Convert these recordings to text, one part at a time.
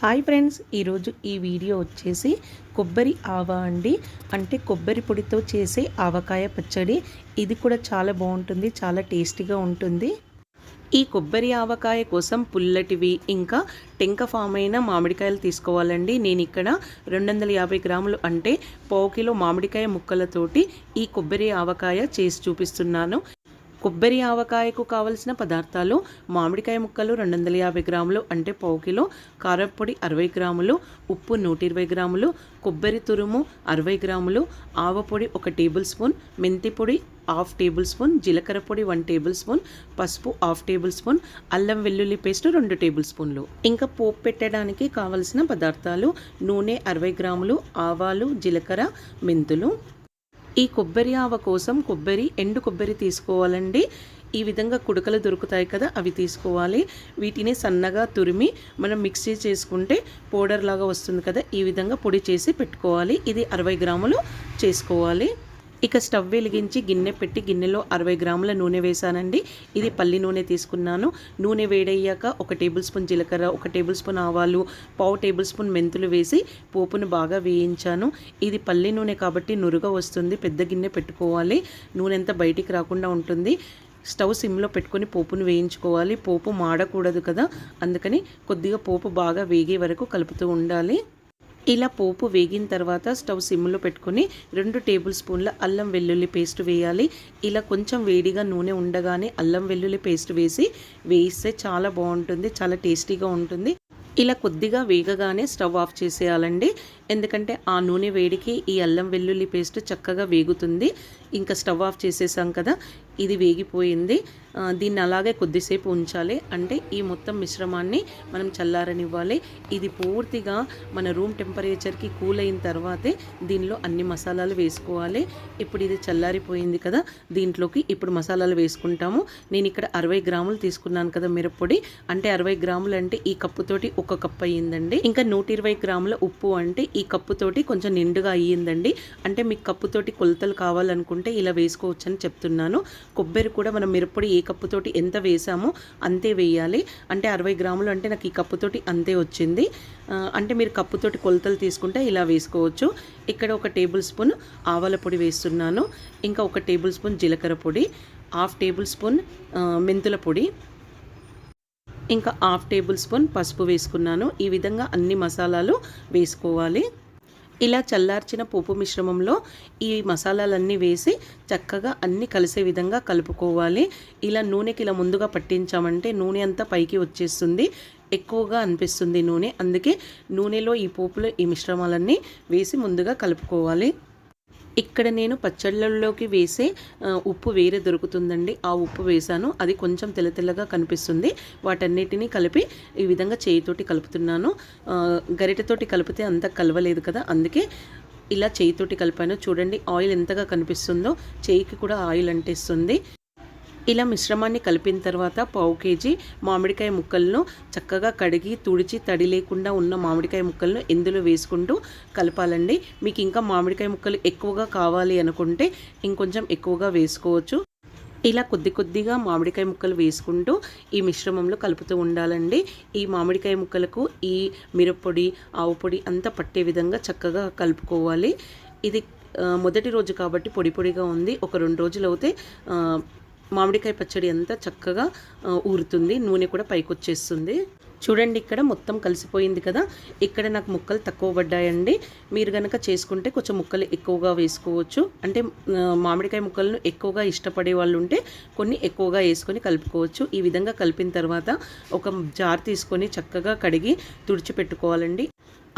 Hi friends ఈరోజు ఈ video వచ్చేసి కొబ్బరి ఆవ అండి. అంటే కొబ్బరి పొడితో చేసే ఆవకాయ పచ్చడి. ఇది కూడా చాలా బాగుంటుంది చాలా టేస్టీగా ఉంటుంది. ఈ కొబ్బరి ఆవకాయ కోసం పుల్లటివి ఇంకా టెంక ఫామ్ అయిన మామిడికాయలు తీసుకోవాలండి. నేను ఇక్కడ రెండు వందల యాభై గ్రాములు అంటే పావు కిలో మామిడికాయ ముక్కలతోటి ఈ కొబ్బరి ఆవకాయ చేసి చూపిస్తున్నాను. కొబ్బరి ఆవకాయకు కావలసిన పదార్థాలు మామిడికాయ ముక్కలు రెండు వందల యాభై గ్రాములు అంటే పావు కిలో కారపొడి అరవై గ్రాములు ఉప్పు నూట ఇరవై గ్రాములు కొబ్బరి తురుము అరవై గ్రాములు ఆవపొడి ఒక టేబుల్ స్పూన్ మెంతి పొడి హాఫ్ టేబుల్ స్పూన్ జీలకర్ర పొడి వన్ టేబుల్ స్పూన్ పసుపు హాఫ్ టేబుల్ స్పూన్ అల్లం వెల్లుల్లి పేస్ట్ రెండు టేబుల్ స్పూన్లు. ఇంకా పోపు పెట్టడానికి కావలసిన పదార్థాలు నూనె అరవై గ్రాములు ఆవాలు జీలకర్ర మెంతులు ఈ కొబ్బరి ఆవ కోసం కొబ్బరి ఎండు కొబ్బరి తీసుకోవాలండి. ఈ విధంగా కుడకలు దొరుకుతాయి కదా అవి తీసుకోవాలి. వీటిని సన్నగా తురిమి మనం మిక్సీ చేసుకుంటే పౌడర్ లాగా వస్తుంది కదా ఈ విధంగా పొడి చేసి పెట్టుకోవాలి. ఇది అరవై గ్రాములు చేసుకోవాలి. ఇక స్టవ్ వెలిగించి గిన్నె పెట్టి గిన్నెలో అరవై గ్రాముల నూనె వేశానండి. ఇది పల్లి నూనె తీసుకున్నాను. నూనె వేడయ్యాక ఒక టేబుల్ స్పూన్ జీలకర్ర ఒక టేబుల్ స్పూన్ ఆవాలు పావు టేబుల్ స్పూన్ మెంతులు వేసి పోపును బాగా వేయించాను. ఇది పల్లి నూనె కాబట్టి నురుగా వస్తుంది. పెద్ద గిన్నె పెట్టుకోవాలి. నూనె అంతా బయటికి రాకుండా ఉంటుంది. స్టవ్ సిమ్లో పెట్టుకొని పోపును వేయించుకోవాలి. పోపు మాడకూడదు కదా. అందుకని కొద్దిగా పోపు బాగా వేగే వరకు కలుపుతూ ఉండాలి. ఇలా పోపు వేగిన తర్వాత స్టవ్ సిమ్లో పెట్టుకొని రెండు టేబుల్ స్పూన్ల అల్లం వెల్లుల్లి పేస్ట్ వేయాలి. ఇలా కొంచెం వేడిగా నూనె ఉండగానే అల్లం వెల్లుల్లి పేస్ట్ వేసి వేయిస్తే చాలా బాగుంటుంది చాలా టేస్టీగా ఉంటుంది. ఇలా కొద్దిగా వేగగానే స్టవ్ ఆఫ్ చేసేయాలండి. ఎందుకంటే ఆ నూనె వేడికి ఈ అల్లం వెల్లుల్లి పేస్ట్ చక్కగా వేగుతుంది. ఇంకా స్టవ్ ఆఫ్ చేసేసాం కదా ఇది వేగిపోయింది. దీన్ని అలాగే కొద్దిసేపు ఉంచాలి. అంటే ఈ మొత్తం మిశ్రమాన్ని మనం చల్లారనివ్వాలి. ఇది పూర్తిగా మన రూమ్ టెంపరేచర్కి కూల్ అయిన తర్వాతే దీనిలో అన్ని మసాలాలు వేసుకోవాలి. ఇప్పుడు ఇది చల్లారిపోయింది కదా దీంట్లోకి ఇప్పుడు మసాలాలు వేసుకుంటాము. నేను ఇక్కడ అరవై గ్రాములు తీసుకున్నాను కదా మిరప్పొడి. అంటే అరవై గ్రాములు అంటే ఈ కప్పుతోటి ఒక కప్పు అయ్యిందండి. ఇంకా నూట ఇరవై గ్రాముల ఉప్పు అంటే ఈ ఈ కప్పుతోటి కొంచెం నిండుగా అయ్యిందండి. అంటే మీకు కప్పుతోటి కొలతలు కావాలనుకుంటే ఇలా వేసుకోవచ్చు అని చెప్తున్నాను. కొబ్బరి కూడా మనం మిరప్పొడి ఏ కప్పుతోటి ఎంత వేసామో అంతే వేయాలి. అంటే అరవై గ్రాములు అంటే నాకు ఈ కప్పుతోటి అంతే వచ్చింది. అంటే మీరు కప్పుతోటి కొలతలు తీసుకుంటే ఇలా వేసుకోవచ్చు. ఇక్కడ ఒక టేబుల్ స్పూన్ ఆవాల పొడి వేస్తున్నాను. ఇంకా ఒక టేబుల్ స్పూన్ జీలకర్ర పొడి హాఫ్ టేబుల్ స్పూన్ మెంతుల పొడి ఇంకా హాఫ్ టేబుల్ స్పూన్ పసుపు వేసుకున్నాను. ఈ విధంగా అన్ని మసాలాలు వేసుకోవాలి. ఇలా చల్లార్చిన పోపు మిశ్రమంలో ఈ మసాలాలన్నీ వేసి చక్కగా అన్నీ కలిసే విధంగా కలుపుకోవాలి. ఇలా నూనెకి ఇలా ముందుగా పట్టించామంటే నూనె అంతా పైకి వచ్చేస్తుంది. ఎక్కువగా అనిపిస్తుంది నూనె. అందుకే నూనెలో ఈ పోపులో ఈ మిశ్రమాలన్నీ వేసి ముందుగా కలుపుకోవాలి. ఇక్కడ నేను పచ్చళ్ళల్లోకి వేసే ఉప్పు వేరే దొరుకుతుందండి. ఆ ఉప్పు వేసాను. అది కొంచెం తెల్ల తెల్లగా కనిపిస్తుంది. వాటన్నిటినీ కలిపి ఈ విధంగా చేయితోటి కలుపుతున్నాను. గరిటెతోటి కలిపితే అంత కలవలేదు కదా. అందుకే ఇలా చేయితోటి కలిపాను. చూడండి ఆయిల్ ఎంతగా కనిపిస్తుందో. చేయికి కూడా ఆయిల్ అంటిస్తుంది. ఇలా మిశ్రమాన్ని కలిపిన తర్వాత పావు కేజీ మామిడికాయ ముక్కలను చక్కగా కడిగి తుడిచి తడి లేకుండా ఉన్న మామిడికాయ ముక్కలను ఇందులో వేసుకుంటూ కలపాలండి. మీకు ఇంకా మామిడికాయ ముక్కలు ఎక్కువగా కావాలి అనుకుంటే ఇంకొంచెం ఎక్కువగా వేసుకోవచ్చు. ఇలా కొద్ది కొద్దిగా మామిడికాయ ముక్కలు వేసుకుంటూ ఈ మిశ్రమంలో కలుపుతూ ఉండాలండి. ఈ మామిడికాయ ముక్కలకు ఈ మిరప్పొడి ఆవు పొడి అంతా పట్టే విధంగా చక్కగా కలుపుకోవాలి. ఇది మొదటి రోజు కాబట్టి పొడి పొడిగా ఉంది. ఒక రెండు రోజులు అయితే మామిడికాయ పచ్చడి అంతా చక్కగా ఊరుతుంది. నూనె కూడా పైకి వచ్చేస్తుంది చూడండి ఇక్కడ మొత్తం కలిసిపోయింది కదా. ఇక్కడ నాకు ముక్కలు తక్కువ పడ్డాయండి. మీరు కనుక చేసుకుంటే కొంచెం ముక్కలు ఎక్కువగా వేసుకోవచ్చు. అంటే మామిడికాయ ముక్కలను ఎక్కువగా ఇష్టపడే వాళ్ళు ఉంటే కొన్ని ఎక్కువగా వేసుకొని కలుపుకోవచ్చు. ఈ విధంగా కలిపిన తర్వాత ఒక జార్ తీసుకొని చక్కగా కడిగి తుడిచిపెట్టుకోవాలండి.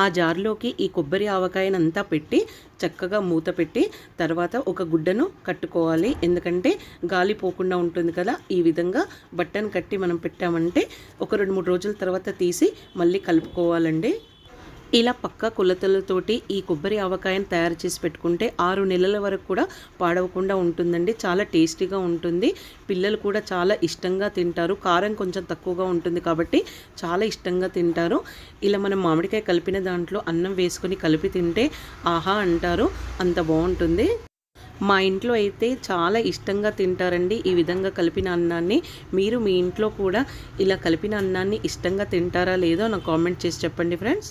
ఆ జార్లోకి ఈ కొబ్బరి ఆవకాయనంతా పెట్టి చక్కగా మూత పెట్టి తర్వాత ఒక గుడ్డను కట్టుకోవాలి. ఎందుకంటే గాలి పోకుండా ఉంటుంది కదా. ఈ విధంగా బట్టను కట్టి మనం పెట్టామంటే ఒక రెండు మూడు రోజుల తర్వాత తర్వాత తీసి మళ్ళీ కలుపుకోవాలండి. ఇలా పక్క కొలతలతోటి ఈ కొబ్బరి ఆవకాయను తయారు చేసి పెట్టుకుంటే ఆరు నెలల వరకు కూడా పాడవకుండా ఉంటుందండి. చాలా టేస్టీగా ఉంటుంది. పిల్లలు కూడా చాలా ఇష్టంగా తింటారు. కారం కొంచెం తక్కువగా ఉంటుంది కాబట్టి చాలా ఇష్టంగా తింటారు. ఇలా మనం మామిడికాయ కలిపిన దాంట్లో అన్నం వేసుకొని కలిపి తింటే ఆహా అంటారు. అంత బాగుంటుంది. మా ఇంట్లో అయితే చాలా ఇష్టంగా తింటారండి. ఈ విధంగా కలిపిన అన్నాన్ని మీరు మీ ఇంట్లో కూడా ఇలా కలిపిన అన్నాన్ని ఇష్టంగా తింటారా లేదో నాకు కామెంట్ చేసి చెప్పండి ఫ్రెండ్స్.